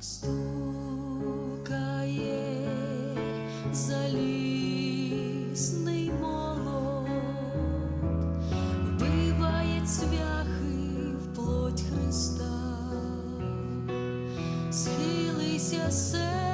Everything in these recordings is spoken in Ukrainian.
стукає залізний молот, вбиває цвяхи в плоть Христа, схилися серцем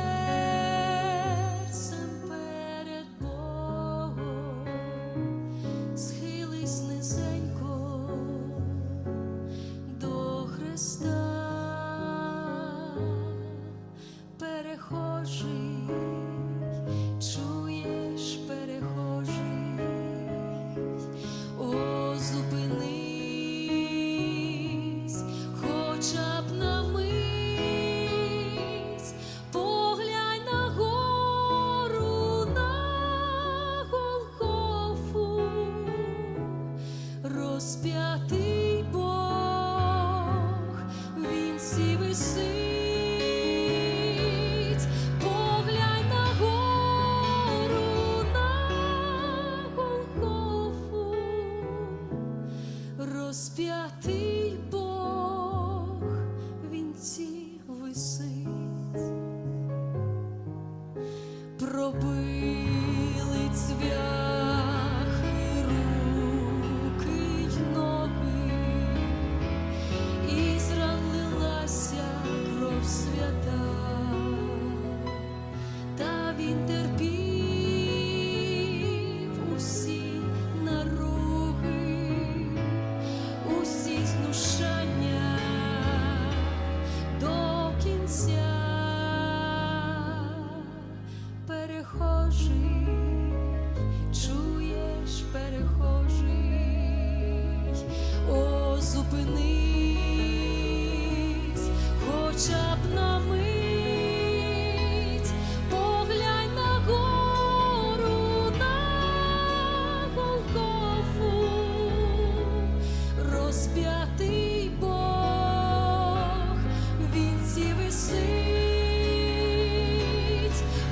розп'ятий Бог, він ці висить пробили цвяхи хоча на мить, поглянь на гору, на розп'ятий Бог, він ці висить,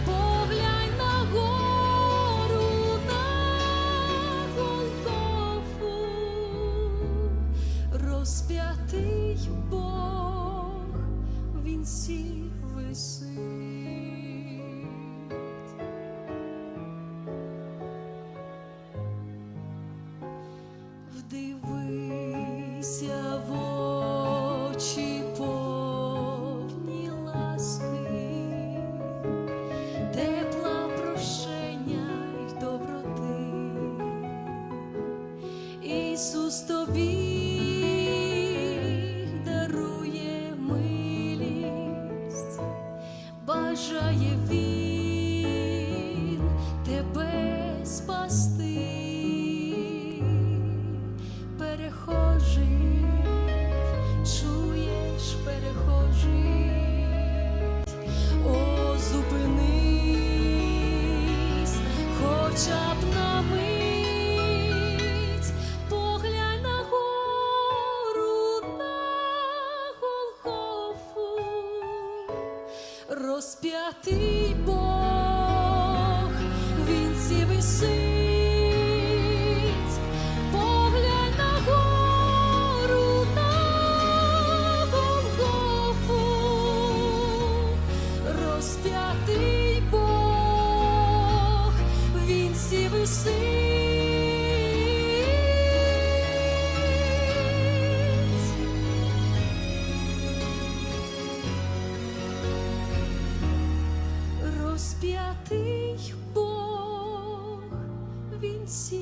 поглянь на гору, розп'ятий Бог, він сі висить. Вдивися в очі повні ласки, тепла прощення й доброти. Ісус тобі бажає він розп'ятий Бог, він сі висить, поглянь на гору, на Голгофу, розп'ятий Бог, він сі висить. Розп'ятий Бог, він сі